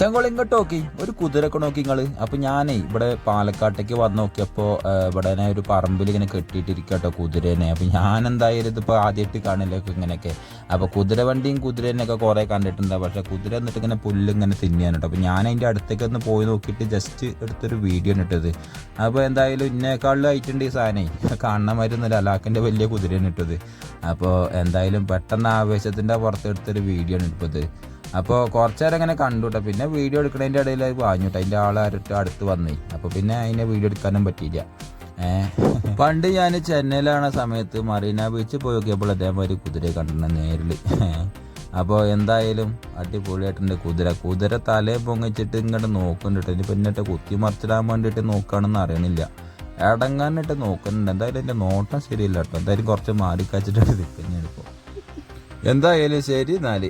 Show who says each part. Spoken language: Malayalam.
Speaker 1: ചെങ്കോളി ഇങ്ങോട്ട് നോക്കി ഒരു കുതിരൊക്കെ നോക്കി നിങ്ങൾ അപ്പൊ ഞാനേ ഇവിടെ പാലക്കാട്ടേക്ക് വന്ന് നോക്കിയപ്പോ ഇവിടെ ഒരു പറമ്പിൽ ഇങ്ങനെ കെട്ടിയിട്ടിരിക്കട്ടോ കുതിരേനെ അപ്പൊ ഞാൻ എന്തായാലും ഇതിപ്പോ ആദ്യമായിട്ട് കാണില്ല ഇങ്ങനെയൊക്കെ. അപ്പോൾ കുതിര വണ്ടിയും കുതിരേനെയൊക്കെ കുറെ കണ്ടിട്ടുണ്ട്. പക്ഷെ കുതിര എന്നിട്ട് ഇങ്ങനെ പുല്ല് ഇങ്ങനെ തിന്നിയാണ് കേട്ടോ. അപ്പൊ ഞാൻ അതിന്റെ അടുത്തേക്ക് ഒന്ന് പോയി നോക്കിയിട്ട് ജസ്റ്റ് എടുത്തൊരു വീഡിയോ ആണ് ഇട്ടത്. അപ്പോൾ എന്തായാലും ഇന്നേക്കാളിലും ആയിട്ടുണ്ട് ഈ സാധനം. കാണാൻ മരുന്നില്ല അലാക്കിന്റെ വലിയ കുതിരയാണ് ഇട്ടത്. അപ്പോൾ എന്തായാലും പെട്ടെന്ന് ആവേശത്തിന്റെ പുറത്തെടുത്തൊരു വീഡിയോ ആണ് ഇട്ടത്. അപ്പോൾ കുറച്ച് നേരം ഇങ്ങനെ കണ്ടു കേട്ടോ പിന്നെ വീഡിയോ എടുക്കുന്നതിന്റെ ഇടയിൽ വാങ്ങി കേട്ടോ അതിന്റെ ആളായിട്ട് അടുത്ത് വന്നേ. അപ്പോൾ പിന്നെ അതിനെ വീഡിയോ എടുക്കാനും പറ്റിയില്ല. പണ്ട് ഞാൻ ചെന്നൈയിലാണ് സമയത്ത് മറീന ബീച്ച് പോയി നോക്കിയപ്പോൾ അതേമാതിരി കുതിരയെ കണ്ടിട്ടുണ്ട് നേരിൽ അപ്പോൾ എന്തായാലും അടിപൊളിയായിട്ടുണ്ട് കുതിര. കുതിര തലയെ പൊങ്ങിച്ചിട്ട് ഇങ്ങോട്ട് നോക്കുന്നുണ്ട് ഇനി പിന്നെ കുത്തി മറിച്ചിടാൻ വേണ്ടിയിട്ട് നോക്കുകയാണെന്ന് അറിയണില്ല. ഇടങ്ങാനിട്ട് നോക്കുന്നുണ്ട്. എന്തായാലും എന്റെ നോട്ടം ശരിയില്ല കേട്ടോ. എന്തായാലും കുറച്ച് മാറിക്കാച്ചിട്ടാണ് നിൽക്കുന്നത് ഇപ്പോൾ എന്തായാലും ശരി എന്നാൽ.